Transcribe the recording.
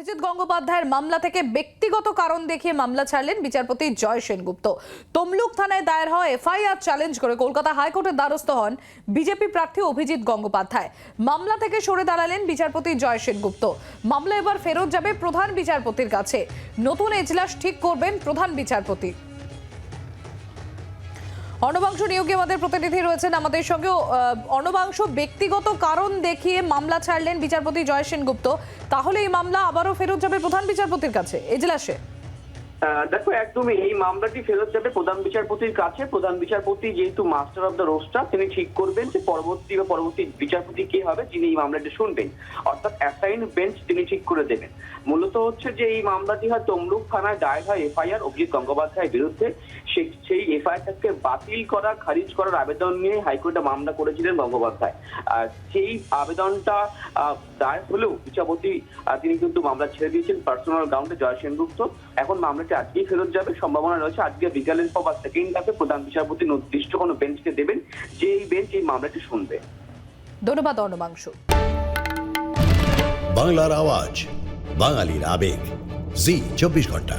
অভিজিৎ গঙ্গোপাধ্যায়ের মামলা থেকে ব্যক্তিগত কারণ দেখিয়ে মামলা ছাড়লেন বিচারপতি জয় সেনগুপ্ত। তমলুক থানায় দায়ের হওয়া এফআইআর চ্যালেঞ্জ করে কলকাতা হাইকোর্টের দ্বারস্থ হন বিজেপি প্রার্থী অভিজিৎ গঙ্গোপাধ্যায়। মামলা থেকে সরে দাঁড়ালেন বিচারপতি জয় সেনগুপ্ত। মামলা এবার ফেরত যাবে প্রধান বিচারপতির কাছে। নতুন এজলাস ঠিক করবেন প্রধান বিচারপতি। অর্ণবাংশ নিয়োগে আমাদের প্রতিনিধি রয়েছেন আমাদের সঙ্গেও অনবাংশ ব্যক্তিগত কারণ দেখিয়ে মামলা ছাড়লেন বিচারপতি জয় সেনগুপ্ত। তাহলে এই মামলা আবারও ফেরত যাবে প্রধান বিচারপতির কাছে, এজলাসে। দেখো, একদমই এই মামলাটি ফেরত যাবে প্রধান বিচারপতির কাছে। প্রধান বিচারপতি যেহেতু মাস্টার অফ দ্য রোস্টার তিনি ঠিক করবেন যে পরবর্তী বা পরবর্তী বিচারপতি কে হবে যিনি এই মামলাটি শুনবেন। অর্থাৎ অ্যাসাইন বেঞ্চ তিনি ঠিক করে দেবেন। মূলত হচ্ছে যে এই মামলাটি হয় তমলুক থানায় দায়ের হয় এফআইআর, অভিজিৎ গঙ্গোপাধ্যায়ের বিরুদ্ধে। সেই এফআইআরটাকে বাতিল করা খারিজ করার আবেদন নিয়ে হাইকোর্টে মামলা করেছিলেন গঙ্গোপাধ্যায়। আর সেই আবেদনটা দায়ের হলেও বিচারপতি তিনি কিন্তু মামলা ছেড়ে দিয়েছেন পার্সোনাল গ্রাউন্ডে জয় সেনগুপ্ত। এখন মামলাটি আজকেই ফেরত যাবে। সম্ভাবনা রয়েছে আজকে বিকালের পর বা সেকেন্ড হাফে প্রধান বিচারপতি নির্দিষ্ট কোনো বেঞ্চকে দেবেন যে এই বেঞ্চ এই মামলাটি শুনবে। ধন্যবাদ অর্ণবাংশ। বাংলার আওয়াজ বাঙালির আবেগ। জি চব্বিশ ঘণ্টা।